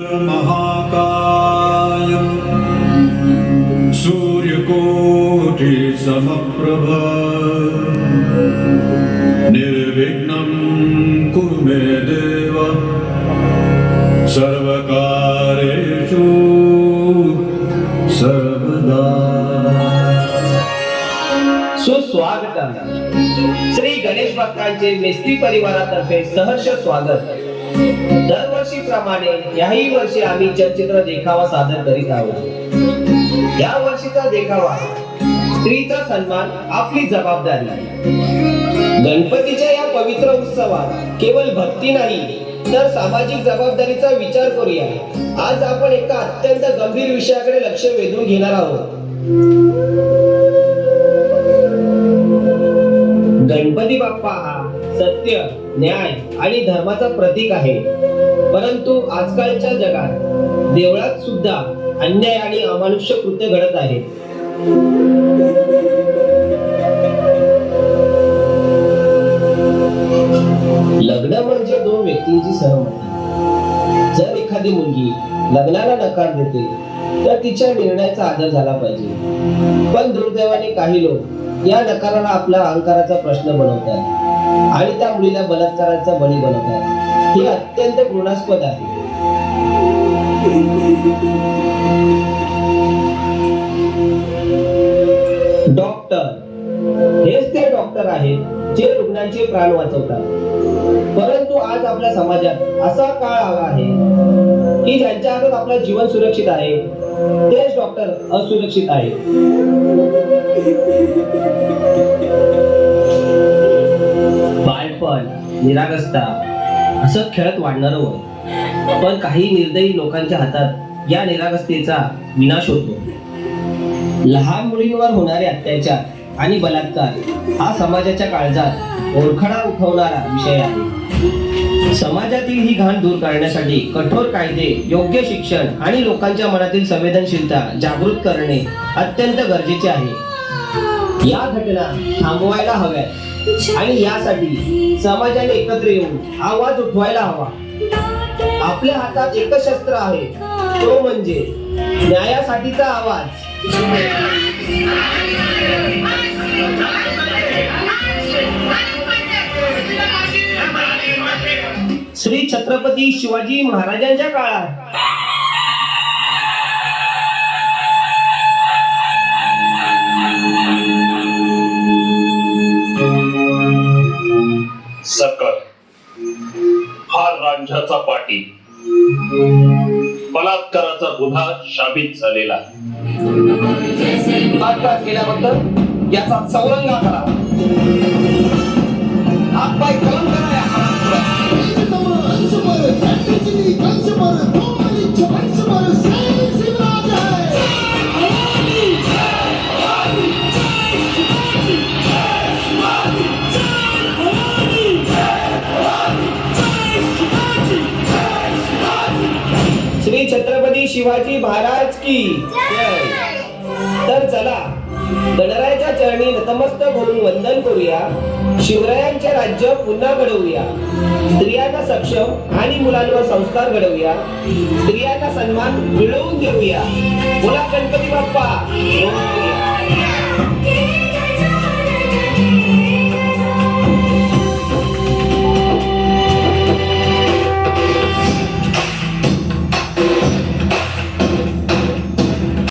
महाकायं सूर्यकोटिसमप्रभ। निर्विघ्नं कुरु मे देव। सर्वकारेषु सर्वदा। सुस्वागतम। श्री गणेश भक्तांचे मेस्त्री परिवारातर्फे सहर्ष स्वागत। दरवर्षीप्रमाणे याही वर्षी आम्ही चलचित्र देखावा सादर करीत आहोत. या वर्षीचा देखावा स्त्रीचा सन्मान आपली जबाबदारी. गणपतीच्या या पवित्र उत्सवात केवळ भक्ती नाही तर सामाजिक जबाबदारीचा विचार करूया. आज आपण एका अत्यंत गंभीर विषयाकडे लक्ष वेधून घेणार आहोत. गणपती बाप्पा हा सत्य न्याय आणि धर्माचा प्रतीक आहे. परंतु आजकालच्या जगात देवळात सुद्धा अन्याय आणि अमानुष्य कृत्य घडत आहे. लग्न म्हणजे दोन व्यक्तींची सहमती. जर एखादी मुलगी लग्नाला नकार देते तर तिच्या निर्णयाचा आदर झाला पाहिजे. पण दुर्दैवाने काही लोक या नकाराला आपला अहंकाराचा प्रश्न बनवतात. आणि त्या मुलीला बलात्काराचा बळी बनवतात हे अत्यंत घृणास्पद आहे. डॉक्टर. हेच ते डॉक्टर आहेत जे रुग्णांचे प्राण वाचवतात. परंतु आज आपल्या समाजात असा काळ आला आहे की ज्यांच्या हातात आपलं जीवन सुरक्षित आहे तेच डॉक्टर असुरक्षित आहे निरागसता असं खेळत वाढणारं वय. पण काही निर्दयी लोकांच्या हातात या निरागस्तेचा विनाश होतो. लहान मुलींवर होणारे अत्याचार आणि बलात्कार हा समाजाच्या काळजात ओरखडा उठवणारा विषय आहे. समाजातील ही घाण दूर करण्यासाठी कठोर कायदे योग्य शिक्षण आणि लोकांच्या मनातील संवेदनशीलता जागृत करणे अत्यंत गरजेचे आहे. या घटना थांबवायला हव्यात. आणि यासाठी समाजाने एकत्र येऊन आवाज उठवायला हवा. आपल्या हातात एकच शस्त्र आहे. तो म्हणजे न्यायासाठीचा आवाज. श्री छत्रपती शिवाजी महाराजांच्या काळात सकट हा रांझाचा पाटी. बलात्काराचा गुन्हा शाबित झालेला. बलात्कार केल्याबद्दल याचा चौरंगा करा. हातपाय कलम शिवाजी महाराज की तर चला गणरायाच्या चरणी नतमस्तक होऊन वंदन करूया. शिवरायांचे राज्य पुन्हा घडवूया. स्त्रियांना सक्षम आणि मुलांवर संस्कार घडवूया. स्त्रियांना सन्मान मिळवून देऊया बोला गणपती बाप्पा.